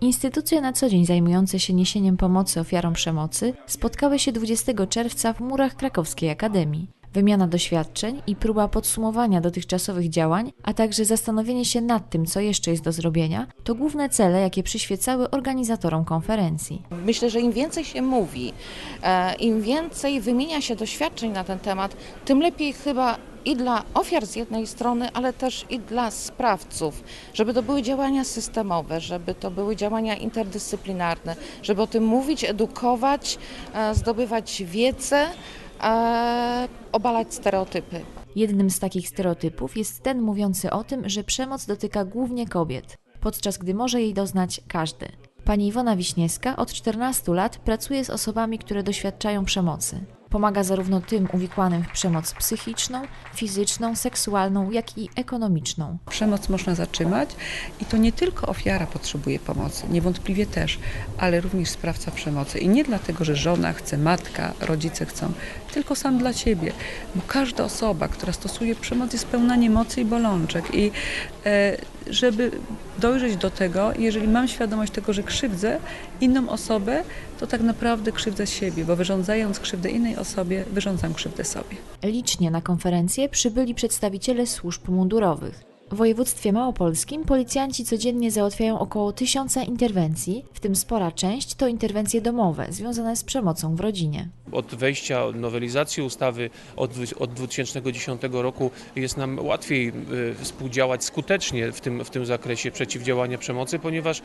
Instytucje na co dzień zajmujące się niesieniem pomocy ofiarom przemocy spotkały się 20 czerwca w murach Krakowskiej Akademii. Wymiana doświadczeń i próba podsumowania dotychczasowych działań, a także zastanowienie się nad tym, co jeszcze jest do zrobienia, to główne cele, jakie przyświecały organizatorom konferencji. Myślę, że im więcej się mówi, e, im więcej wymienia się doświadczeń na ten temat, tym lepiej chyba i dla ofiar z jednej strony, ale też i dla sprawców, żeby to były działania systemowe, żeby to były działania interdyscyplinarne, żeby o tym mówić, edukować, e, zdobywać wiedzę, obalać stereotypy. Jednym z takich stereotypów jest ten mówiący o tym, że przemoc dotyka głównie kobiet, podczas gdy może jej doznać każdy. Pani Iwona Wiśniewska od 14 lat pracuje z osobami, które doświadczają przemocy. Pomaga zarówno tym uwikłanym w przemoc psychiczną, fizyczną, seksualną, jak i ekonomiczną. Przemoc można zatrzymać i to nie tylko ofiara potrzebuje pomocy, niewątpliwie też, ale również sprawca przemocy. I nie dlatego, że żona chce, matka, rodzice chcą, tylko sam dla siebie. Bo każda osoba, która stosuje przemoc jest pełna niemocy i bolączek. I e, żeby dojrzeć do tego, jeżeli mam świadomość tego, że krzywdzę inną osobę, to tak naprawdę krzywdzę siebie, bo wyrządzając krzywdę innej osobie, wyrządzam krzywdę sobie. Licznie na konferencję przybyli przedstawiciele służb mundurowych. W województwie małopolskim policjanci codziennie załatwiają około tysiąca interwencji, w tym spora część to interwencje domowe związane z przemocą w rodzinie. Od wejścia nowelizacji ustawy od, od 2010 roku jest nam łatwiej y, współdziałać skutecznie w tym, w tym zakresie przeciwdziałania przemocy, ponieważ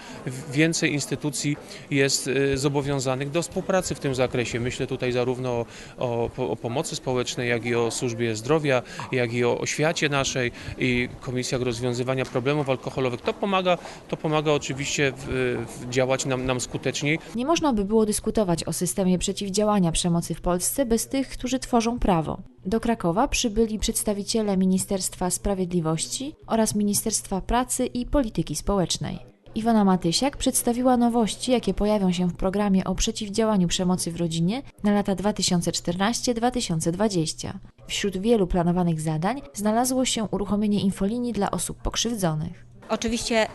więcej instytucji jest y, zobowiązanych do współpracy w tym zakresie. Myślę tutaj zarówno o, o, o pomocy społecznej, jak i o służbie zdrowia, jak i o oświacie naszej i komisjach rozwiązywania problemów alkoholowych. To pomaga, to pomaga oczywiście w, w działać nam, nam skuteczniej. Nie można by było dyskutować o systemie przeciwdziałania przemocy w Polsce bez tych, którzy tworzą prawo. Do Krakowa przybyli przedstawiciele Ministerstwa Sprawiedliwości oraz Ministerstwa Pracy i Polityki Społecznej. Iwona Matysiak przedstawiła nowości, jakie pojawią się w programie o przeciwdziałaniu przemocy w rodzinie na lata 2014-2020. Wśród wielu planowanych zadań znalazło się uruchomienie infolinii dla osób pokrzywdzonych. Oczywiście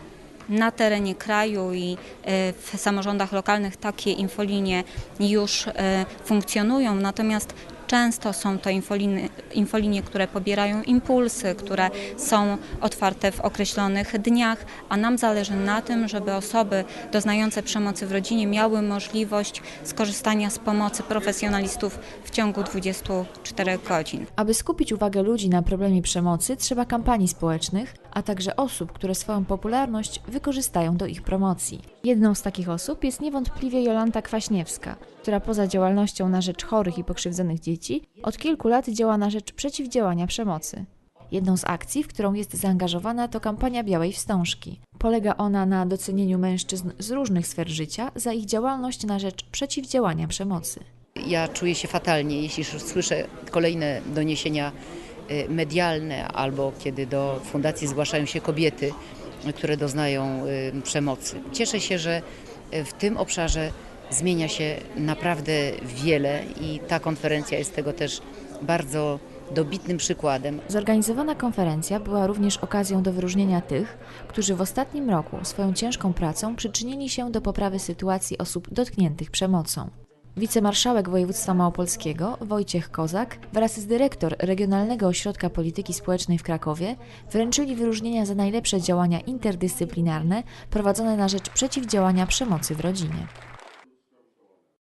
na terenie kraju i e, w samorządach lokalnych takie infolinie już e, funkcjonują, natomiast Często są to infolinie, infolinie, które pobierają impulsy, które są otwarte w określonych dniach, a nam zależy na tym, żeby osoby doznające przemocy w rodzinie miały możliwość skorzystania z pomocy profesjonalistów w ciągu 24 godzin. Aby skupić uwagę ludzi na problemie przemocy, trzeba kampanii społecznych, a także osób, które swoją popularność wykorzystają do ich promocji. Jedną z takich osób jest niewątpliwie Jolanta Kwaśniewska, która poza działalnością na rzecz chorych i pokrzywdzonych dzieci od kilku lat działa na rzecz przeciwdziałania przemocy. Jedną z akcji, w którą jest zaangażowana, to kampania Białej Wstążki. Polega ona na docenieniu mężczyzn z różnych sfer życia za ich działalność na rzecz przeciwdziałania przemocy. Ja czuję się fatalnie, jeśli słyszę kolejne doniesienia y, medialne albo kiedy do fundacji zgłaszają się kobiety, które doznają y, przemocy. Cieszę się, że y, w tym obszarze zmienia się naprawdę wiele i ta konferencja jest tego też bardzo dobitnym przykładem. Zorganizowana konferencja była również okazją do wyróżnienia tych, którzy w ostatnim roku swoją ciężką pracą przyczynili się do poprawy sytuacji osób dotkniętych przemocą. Wicemarszałek województwa małopolskiego Wojciech Kozak wraz z dyrektor Regionalnego Ośrodka Polityki Społecznej w Krakowie wręczyli wyróżnienia za najlepsze działania interdyscyplinarne prowadzone na rzecz przeciwdziałania przemocy w rodzinie.